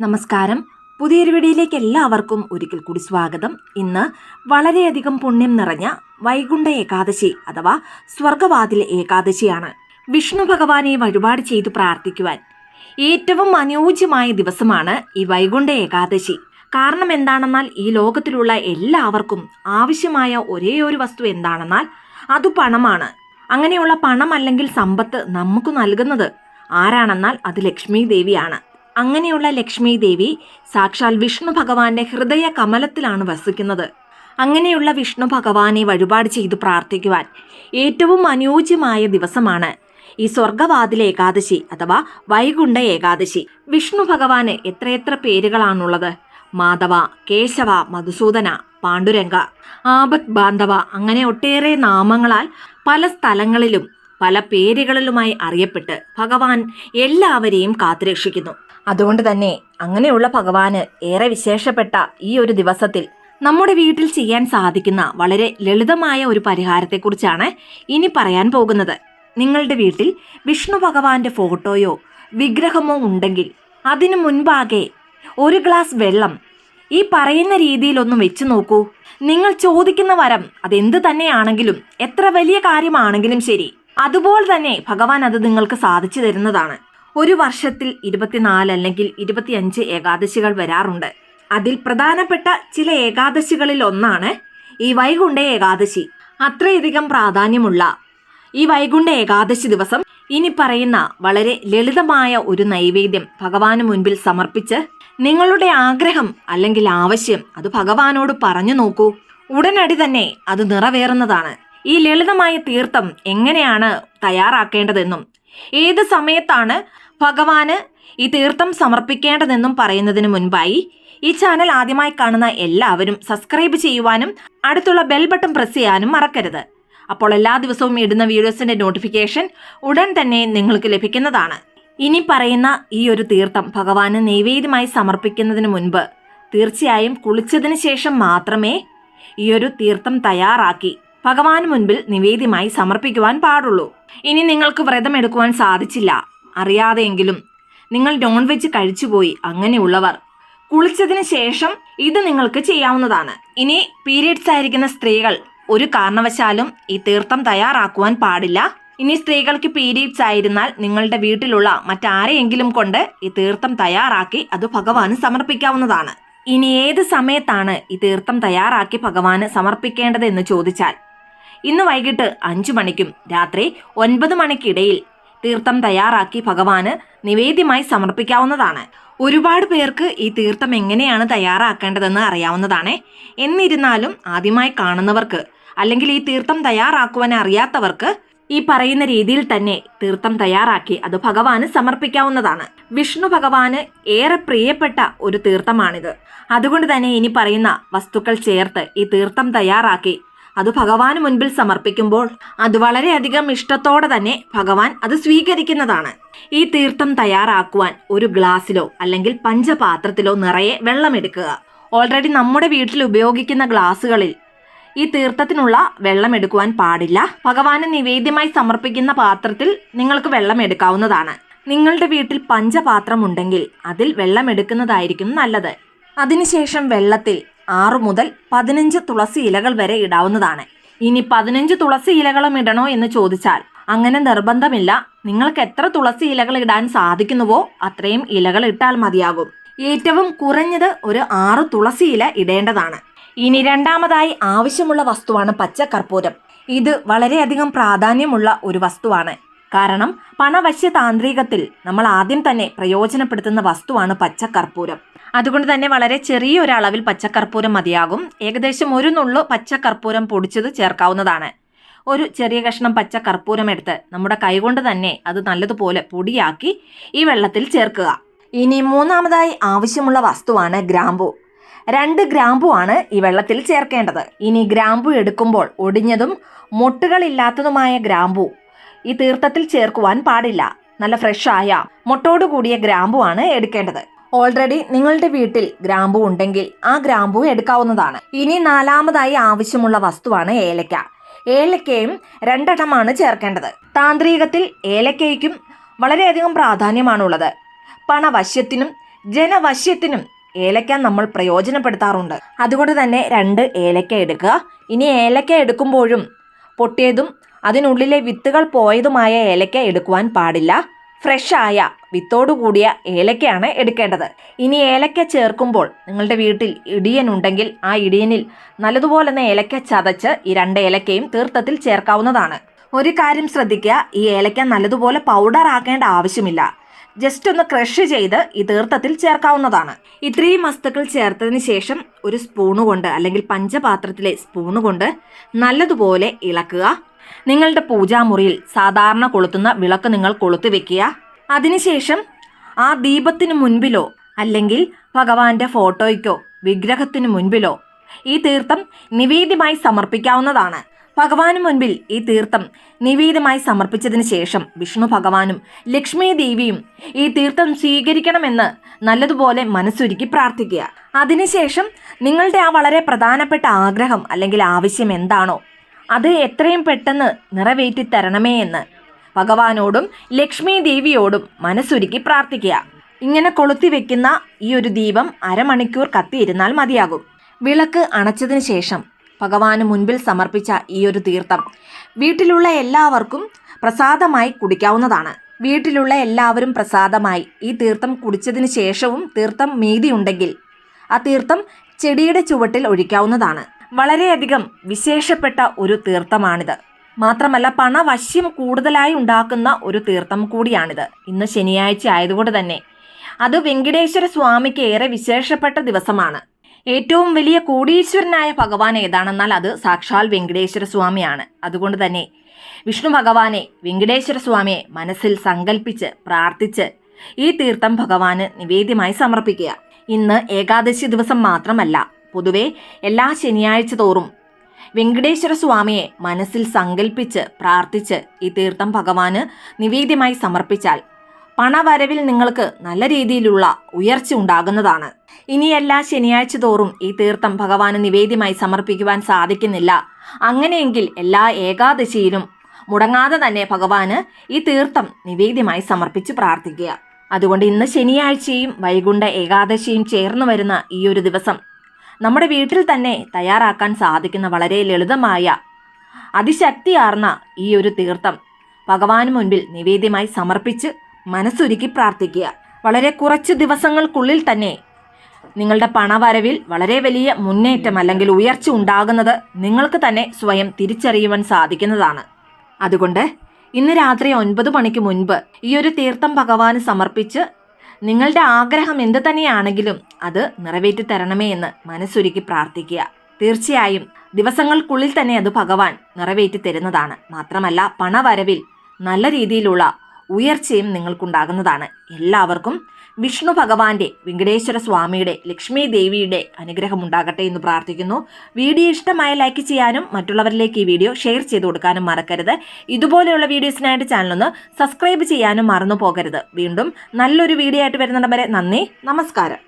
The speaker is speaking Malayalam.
നമസ്കാരം. പുതിയൊരു വീഡിയോയിലേക്ക് എല്ലാവർക്കും ഒരിക്കൽ കൂടി സ്വാഗതം. ഇന്ന് വളരെയധികം പുണ്യം നിറഞ്ഞ വൈകുണ്ഠ ഏകാദശി അഥവാ സ്വർഗവാതിൽ ഏകാദശിയാണ്. വിഷ്ണു ഭഗവാനെ വഴിപാട് ചെയ്തു പ്രാർത്ഥിക്കുവാൻ ഏറ്റവും അനുയോജ്യമായ ദിവസമാണ് ഈ വൈകുണ്ഠ ഏകാദശി. കാരണം എന്താണെന്നാൽ ഈ ലോകത്തിലുള്ള എല്ലാവർക്കും ആവശ്യമായ ഒരേ ഒരു വസ്തു എന്താണെന്നാൽ അത് പണമാണ്. അങ്ങനെയുള്ള പണം അല്ലെങ്കിൽ സമ്പത്ത് നമുക്ക് നൽകുന്നത് ആരാണെന്നാൽ അത് ലക്ഷ്മി ദേവിയാണ്. അങ്ങനെയുള്ള ലക്ഷ്മി ദേവി സാക്ഷാൽ വിഷ്ണു ഭഗവാന്റെ ഹൃദയ കമലത്തിലാണ് വസിക്കുന്നത്. അങ്ങനെയുള്ള വിഷ്ണു ഭഗവാനെ വഴിപാട് ചെയ്തു പ്രാർത്ഥിക്കുവാൻ ഏറ്റവും അനുയോജ്യമായ ദിവസമാണ്. ഈ സ്വർഗവാതിൽ ഏകാദശി അഥവാ വൈകുണ്ഠ ഏകാദശി. വിഷ്ണു ഭഗവാന് എത്രയെത്ര പേരുകളാണുള്ളത്? മാധവ കേശവ മധുസൂദന പാണ്ഡുരംഗ ആപത് ബാന്ധവ അങ്ങനെ ഒട്ടേറെ നാമങ്ങളാൽ പല സ്ഥലങ്ങളിലും പല പേരുകളിലുമായി അറിയപ്പെട്ട് ഭഗവാൻ എല്ലാവരെയും കാത്തുരക്ഷിക്കുന്നു. അതുകൊണ്ട് തന്നെ അങ്ങനെയുള്ള ഭഗവാന് ഏറെ വിശേഷപ്പെട്ട ഈ ഒരു ദിവസത്തിൽ നമ്മുടെ വീട്ടിൽ ചെയ്യാൻ സാധിക്കുന്ന വളരെ ലളിതമായ ഒരു പരിഹാരത്തെക്കുറിച്ചാണ് ഇനി പറയാൻ പോകുന്നത്. നിങ്ങളുടെ വീട്ടിൽ വിഷ്ണു ഭഗവാന്റെ ഫോട്ടോയോ വിഗ്രഹമോ ഉണ്ടെങ്കിൽ അതിനു മുൻപാകെ ഒരു ഗ്ലാസ് വെള്ളം ഈ പറയുന്ന രീതിയിലൊന്ന് വെച്ചു നോക്കൂ. നിങ്ങൾ ചോദിക്കുന്ന വരം അതെന്ത് തന്നെയാണെങ്കിലും എത്ര വലിയ കാര്യമാണെങ്കിലും ശരി. അതുപോലെ തന്നെ ഭഗവാൻ അത് നിങ്ങൾക്ക് സാധിച്ചു തരുന്നതാണ്. ഒരു വർഷത്തിൽ ഇരുപത്തിനാല് അല്ലെങ്കിൽ ഇരുപത്തിയഞ്ച് ഏകാദശികൾ വരാറുണ്ട്. അതിൽ പ്രധാനപ്പെട്ട ചില ഏകാദശികളിൽ ഒന്നാണ് ഈ വൈകുണ്ഠ ഏകാദശി. അത്രയധികം പ്രാധാന്യമുള്ള ഈ വൈകുണ്ഠ ഏകാദശി ദിവസം ഇനി പറയുന്ന വളരെ ലളിതമായ ഒരു നൈവേദ്യം ഭഗവാന് മുൻപിൽ സമർപ്പിച്ച് നിങ്ങളുടെ ആഗ്രഹം അല്ലെങ്കിൽ ആവശ്യം അത് ഭഗവാനോട് പറഞ്ഞു നോക്കൂ. ഉടനടി തന്നെ അത് നിറവേറുന്നതാണ്. ഈ ലളിതമായ തീർത്ഥം എങ്ങനെയാണ് തയ്യാറാക്കേണ്ടതെന്നും ഏത് സമയത്താണ് ഭഗവാന് ഈ തീർത്ഥം സമർപ്പിക്കേണ്ടതെന്നും പറയുന്നതിന് മുൻപായി ഈ ചാനൽ ആദ്യമായി കാണുന്ന എല്ലാവരും സബ്സ്ക്രൈബ് ചെയ്യുവാനും അടുത്തുള്ള ബെൽ ബട്ടൺ പ്രസ് ചെയ്യാനും മറക്കരുത്. അപ്പോൾ എല്ലാ ദിവസവും ഇടുന്ന വീഡിയോസിന്റെ നോട്ടിഫിക്കേഷൻ ഉടൻ തന്നെ നിങ്ങൾക്ക് ലഭിക്കുന്നതാണ്. ഇനി പറയുന്ന ഈ ഒരു തീർത്ഥം ഭഗവാന് നൈവേദ്യമായി സമർപ്പിക്കുന്നതിന് മുൻപ് തീർച്ചയായും കുളിച്ചതിന് ശേഷം മാത്രമേ ഈ ഒരു തീർത്ഥം തയ്യാറാക്കി ഭഗവാന് മുൻപിൽ നിവേദ്യമായി സമർപ്പിക്കുവാൻ പാടുള്ളൂ. ഇനി നിങ്ങൾക്ക് വ്രതം എടുക്കുവാൻ സാധിച്ചില്ല. അറിയാതെയെങ്കിലും നിങ്ങൾ നോൺ വെജ് കഴിച്ചുപോയി അങ്ങനെയുള്ളവർ. കുളിച്ചതിന് ശേഷം ഇത് നിങ്ങൾക്ക് ചെയ്യാവുന്നതാണ്. ഇനി പീരിയഡ്സ് ആയിരിക്കുന്ന സ്ത്രീകൾ ഒരു കാരണവശാലും ഈ തീർത്ഥം തയ്യാറാക്കുവാൻ പാടില്ല. ഇനി സ്ത്രീകൾക്ക് പീരിയഡ്സ് ആയിരുന്നാൽ നിങ്ങളുടെ വീട്ടിലുള്ള മറ്റാരെയെങ്കിലും കൊണ്ട് ഈ തീർത്ഥം തയ്യാറാക്കി അത് ഭഗവാന് സമർപ്പിക്കാവുന്നതാണ്. ഇനി ഏത് സമയത്താണ് ഈ തീർത്ഥം തയ്യാറാക്കി ഭഗവാന് സമർപ്പിക്കേണ്ടത് എന്ന് ചോദിച്ചാൽ ഇന്ന് വൈകിട്ട് അഞ്ചു മണിക്കും രാത്രി ഒൻപത് മണിക്കിടയിൽ തീർത്ഥം തയ്യാറാക്കി ഭഗവാന് നിവേദ്യമായി സമർപ്പിക്കാവുന്നതാണ്. ഒരുപാട് പേർക്ക് ഈ തീർത്ഥം എങ്ങനെയാണ് തയ്യാറാക്കേണ്ടതെന്ന് അറിയാവുന്നതാണ്. എന്നിരുന്നാലും ആദ്യമായി കാണുന്നവർക്ക് അല്ലെങ്കിൽ ഈ തീർത്ഥം തയ്യാറാക്കുവാൻ അറിയാത്തവർക്ക് ഈ പറയുന്ന രീതിയിൽ തന്നെ തീർത്ഥം തയ്യാറാക്കി അത് ഭഗവാന് സമർപ്പിക്കാവുന്നതാണ്. വിഷ്ണു ഭഗവാന് ഏറെ പ്രിയപ്പെട്ട ഒരു തീർത്ഥമാണിത്. അതുകൊണ്ട് തന്നെ ഇനി പറയുന്ന വസ്തുക്കൾ ചേർത്ത് ഈ തീർത്ഥം തയ്യാറാക്കി അത് ഭഗവാന് മുൻപിൽ സമർപ്പിക്കുമ്പോൾ അത് വളരെയധികം ഇഷ്ടത്തോടെ തന്നെ ഭഗവാൻ അത് സ്വീകരിക്കുന്നതാണ്. ഈ തീർത്ഥം തയ്യാറാക്കുവാൻ ഒരു ഗ്ലാസ്സിലോ അല്ലെങ്കിൽ പഞ്ചപാത്രത്തിലോ നിറയെ വെള്ളമെടുക്കുക. ഓൾറെഡി നമ്മുടെ വീട്ടിൽ ഉപയോഗിക്കുന്ന ഗ്ലാസ്സുകളിൽ ഈ തീർത്ഥത്തിനുള്ള വെള്ളം എടുക്കുവാൻ പാടില്ല. ഭഗവാന് നിവേദ്യമായി സമർപ്പിക്കുന്ന പാത്രത്തിൽ നിങ്ങൾക്ക് വെള്ളം എടുക്കാവുന്നതാണ് നിങ്ങളുടെ വീട്ടിൽ പഞ്ചപാത്രം ഉണ്ടെങ്കിൽ അതിൽ വെള്ളം എടുക്കുന്നതായിരിക്കും നല്ലത്. അതിനുശേഷം വെള്ളത്തിൽ ആറു മുതൽ പതിനഞ്ച് തുളസി ഇലകൾ വരെ ഇടാവുന്നതാണ്. ഇനി പതിനഞ്ച് തുളസി ഇലകളും ഇടണോ എന്ന് ചോദിച്ചാൽ അങ്ങനെ നിർബന്ധമില്ല. നിങ്ങൾക്ക് എത്ര തുളസി ഇലകൾ ഇടാൻ സാധിക്കുന്നുവോ അത്രയും ഇലകൾ ഇട്ടാൽ മതിയാകും. ഏറ്റവും കുറഞ്ഞത് ഒരു ആറ് തുളസി ഇല ഇടേണ്ടതാണ്. ഇനി രണ്ടാമതായി ആവശ്യമുള്ള വസ്തുവാണ് പച്ചക്കർപ്പൂരം. ഇത് വളരെയധികം പ്രാധാന്യമുള്ള ഒരു വസ്തുവാണ്. കാരണം പണവശ്യ താന്ത്രികത്തിൽ നമ്മൾ ആദ്യം തന്നെ പ്രയോജനപ്പെടുത്തുന്ന വസ്തുവാണ് പച്ചക്കർപ്പൂരം. അതുകൊണ്ട് തന്നെ വളരെ ചെറിയ അളവിൽ പച്ചക്കർപ്പൂരം മതിയാകും. ഏകദേശം ഒരു നുള്ളു പച്ചക്കർപ്പൂരം പൊടിച്ചത് ചേർക്കാവുന്നതാണ്. ഒരു ചെറിയ കഷ്ണം പച്ച കർപ്പൂരം എടുത്ത് നമ്മുടെ കൈകൊണ്ട് തന്നെ അത് നല്ലതുപോലെ പൊടിയാക്കി ഈ വെള്ളത്തിൽ ചേർക്കുക. ഇനി മൂന്നാമതായി ആവശ്യമുള്ള വസ്തുവാണ് ഗ്രാമ്പു. രണ്ട് ഗ്രാമ്പു ആണ് ഈ വെള്ളത്തിൽ ചേർക്കേണ്ടത്. ഇനി ഗ്രാമ്പു എടുക്കുമ്പോൾ ഒടിഞ്ഞതും മൊട്ടുകളില്ലാത്തതുമായ ഗ്രാമ്പു ഈ തീർത്ഥത്തിൽ ചേർക്കുവാൻ പാടില്ല. നല്ല ഫ്രഷായ മൊട്ടോട് കൂടിയ ഗ്രാമ്പു ആണ് എടുക്കേണ്ടത്. ഓൾറെഡി നിങ്ങളുടെ വീട്ടിൽ ഗ്രാമ്പു ഉണ്ടെങ്കിൽ ആ ഗ്രാമ്പു എടുക്കാവുന്നതാണ്. ഇനി നാലാമതായി ആവശ്യമുള്ള വസ്തുവാണ് ഏലക്ക. ഏലക്കയും രണ്ടെണ്ണമാണ് ചേർക്കേണ്ടത്. താന്ത്രികത്തിൽ ഏലക്കയ്ക്കും വളരെയധികം പ്രാധാന്യമാണുള്ളത്. പണവശ്യത്തിനും ജനവശ്യത്തിനും ഏലക്ക നമ്മൾ പ്രയോജനപ്പെടുത്താറുണ്ട്. അതുകൊണ്ട് തന്നെ രണ്ട് ഏലക്ക എടുക്കുക. ഇനി ഏലക്ക എടുക്കുമ്പോഴും പൊട്ടിയതും അതിനുള്ളിലെ വിത്തുകൾ പോയതുമായ ഏലക്ക എടുക്കുവാൻ പാടില്ല. ഫ്രഷായ വിത്തോടു കൂടിയ ഏലക്കയാണ് എടുക്കേണ്ടത്. ഇനി ഏലക്ക ചേർക്കുമ്പോൾ നിങ്ങളുടെ വീട്ടിൽ ഇടിയൻ ഉണ്ടെങ്കിൽ ആ ഇടിയനിൽ നല്ലതുപോലെ തന്നെ ഏലക്ക ചതച്ച് ഈ രണ്ട് ഏലക്കയും തീർത്ഥത്തിൽ ചേർക്കാവുന്നതാണ്. ഒരു കാര്യം ശ്രദ്ധിക്കുക ഈ ഏലക്ക നല്ലതുപോലെ പൗഡർ ആക്കേണ്ട ആവശ്യമില്ല. ജസ്റ്റ് ഒന്ന് ക്രഷ് ചെയ്ത് ഈ തീർത്ഥത്തിൽ ചേർക്കാവുന്നതാണ്. ഇത്രയും വസ്തുക്കൾ ചേർത്തതിന് ശേഷം ഒരു സ്പൂണ് കൊണ്ട് അല്ലെങ്കിൽ പഞ്ചപാത്രത്തിലെ സ്പൂണ് കൊണ്ട് നല്ലതുപോലെ ഇളക്കുക. നിങ്ങളുടെ പൂജാമുറിയിൽ സാധാരണ കൊളുത്തുന്ന വിളക്ക് നിങ്ങൾ കൊളുത്തി വെക്കുക അതിനുശേഷം ആ ദീപത്തിനു മുൻപിലോ അല്ലെങ്കിൽ ഭഗവാന്റെ ഫോട്ടോയ്ക്കോ വിഗ്രഹത്തിനു മുൻപിലോ ഈ തീർത്ഥം നിവേദ്യമായി സമർപ്പിക്കാവുന്നതാണ്. ഭഗവാന് മുൻപിൽ ഈ തീർത്ഥം നിവേദ്യമായി സമർപ്പിച്ചതിന് ശേഷം വിഷ്ണു ഭഗവാനും ലക്ഷ്മി ദേവിയും ഈ തീർത്ഥം സ്വീകരിക്കണമെന്ന് നല്ലതുപോലെ മനസ്സൊരുക്കി പ്രാർത്ഥിക്കുക. അതിനുശേഷം നിങ്ങളുടെ ആ വളരെ പ്രധാനപ്പെട്ട ആഗ്രഹം അല്ലെങ്കിൽ ആവശ്യം എന്താണോ അത് എത്രയും പെട്ടെന്ന് നിറവേറ്റി തരണമേ എന്ന് ഭഗവാനോടും ലക്ഷ്മി ദേവിയോടും മനസ്സൊരുക്കി പ്രാർത്ഥിക്കുക. ഇങ്ങനെ കൊളുത്തി വെക്കുന്ന ഈ ഒരു ദീപം അരമണിക്കൂർ കത്തിയിരുന്നാൽ മതിയാകും. വിളക്ക് അണച്ചതിന് ശേഷം ഭഗവാന് മുൻപിൽ സമർപ്പിച്ച ഈ ഒരു തീർത്ഥം വീട്ടിലുള്ള എല്ലാവർക്കും പ്രസാദമായി കുടിക്കാവുന്നതാണ്. വീട്ടിലുള്ള എല്ലാവരും പ്രസാദമായി ഈ തീർത്ഥം കുടിച്ചതിന് ശേഷവും തീർത്ഥം മീതിയുണ്ടെങ്കിൽ ആ തീർത്ഥം ചെടിയുടെ ചുവട്ടിൽ ഒഴിക്കാവുന്നതാണ്. വളരെയധികം വിശേഷപ്പെട്ട ഒരു തീർത്ഥമാണിത്. മാത്രമല്ല പണവശ്യം കൂടുതലായി ഉണ്ടാക്കുന്ന ഒരു തീർത്ഥം കൂടിയാണിത്. ഇന്ന് ശനിയാഴ്ച ആയതുകൊണ്ട് തന്നെ. അത് വെങ്കടേശ്വര സ്വാമിക്ക് ഏറെ വിശേഷപ്പെട്ട ദിവസമാണ്. ഏറ്റവും വലിയ കോടീശ്വരനായ ഭഗവാൻ ഏതാണെന്നാൽ അത് സാക്ഷാൽ വെങ്കടേശ്വര സ്വാമിയാണ്. അതുകൊണ്ട് തന്നെ വിഷ്ണു ഭഗവാനെ വെങ്കടേശ്വര സ്വാമിയെ മനസ്സിൽ സങ്കല്പിച്ച് പ്രാർത്ഥിച്ച് ഈ തീർത്ഥം ഭഗവാന് നിവേദ്യമായി സമർപ്പിക്കുക. ഇന്ന് ഏകാദശി ദിവസം മാത്രമല്ല. പൊതുവെ എല്ലാ ശനിയാഴ്ച തോറും വെങ്കടേശ്വര സ്വാമിയെ മനസ്സിൽ സങ്കല്പിച്ച് പ്രാർത്ഥിച്ച് ഈ തീർത്ഥം ഭഗവാന് നിവേദ്യമായി സമർപ്പിച്ചാൽ പണവരവിൽ നിങ്ങൾക്ക് നല്ല രീതിയിലുള്ള ഉയർച്ച ഉണ്ടാകുന്നതാണ്. ഇനി എല്ലാ ശനിയാഴ്ച തോറും ഈ തീർത്ഥം ഭഗവാന് നിവേദ്യമായി സമർപ്പിക്കുവാൻ സാധിക്കുന്നില്ല. അങ്ങനെയെങ്കിൽ എല്ലാ ഏകാദശിയിലും മുടങ്ങാതെ തന്നെ ഭഗവാന് ഈ തീർത്ഥം നിവേദ്യമായി സമർപ്പിച്ച് പ്രാർത്ഥിക്കുക. അതുകൊണ്ട് ഇന്ന് ശനിയാഴ്ചയും വൈകുണ്ഠ ഏകാദശിയും ചേർന്ന് വരുന്ന ഈ ഒരു ദിവസം നമ്മുടെ വീട്ടിൽ തന്നെ തയ്യാറാക്കാൻ സാധിക്കുന്ന വളരെ ലളിതമായ അതിശക്തിയാർന്ന ഈ ഒരു തീർത്ഥം ഭഗവാന് മുൻപിൽ നിവേദ്യമായി സമർപ്പിച്ച് മനസ്സൊരുക്കി പ്രാർത്ഥിക്കുക. വളരെ കുറച്ച് ദിവസങ്ങൾക്കുള്ളിൽ തന്നെ നിങ്ങളുടെ പണവരവിൽ വളരെ വലിയ മുന്നേറ്റം അല്ലെങ്കിൽ ഉയർച്ച ഉണ്ടാകുന്നത് നിങ്ങൾക്ക് തന്നെ സ്വയം തിരിച്ചറിയുവാൻ സാധിക്കുന്നതാണ്. അതുകൊണ്ട് ഇന്ന് രാത്രി ഒൻപത് മണിക്ക് മുൻപ് ഈ ഒരു തീർത്ഥം ഭഗവാന് സമർപ്പിച്ച് നിങ്ങളുടെ ആഗ്രഹം എന്ത് തന്നെയാണെങ്കിലും അത് നിറവേറ്റി തരണമേ എന്ന് മനസ്സൊരുക്കി പ്രാർത്ഥിക്കുക. തീർച്ചയായും ദിവസങ്ങൾക്കുള്ളിൽ തന്നെ അത് ഭഗവാൻ നിറവേറ്റി തരുന്നതാണ്. മാത്രമല്ല പണവരവിൽ നല്ല രീതിയിലുള്ള ഉയർച്ചയും നിങ്ങൾക്കുണ്ടാകുന്നതാണ്. എല്ലാവർക്കും വിഷ്ണു ഭഗവാന്റെ വെങ്കടേശ്വര സ്വാമിയുടെ ലക്ഷ്മി ദേവിയുടെ അനുഗ്രഹം ഉണ്ടാകട്ടെ എന്ന് പ്രാർത്ഥിക്കുന്നു. വീഡിയോ ഇഷ്ടമായ ലൈക്ക് ചെയ്യാനും മറ്റുള്ളവരിലേക്ക് ഈ വീഡിയോ ഷെയർ ചെയ്ത് കൊടുക്കാനും മറക്കരുത്. ഇതുപോലെയുള്ള വീഡിയോസിനായിട്ട് ചാനലൊന്ന് സബ്സ്ക്രൈബ് ചെയ്യാനും മറന്നു പോകരുത്. വീണ്ടും നല്ലൊരു വീഡിയോ ആയിട്ട് വരുന്നിടം വരെ നന്ദി നമസ്കാരം.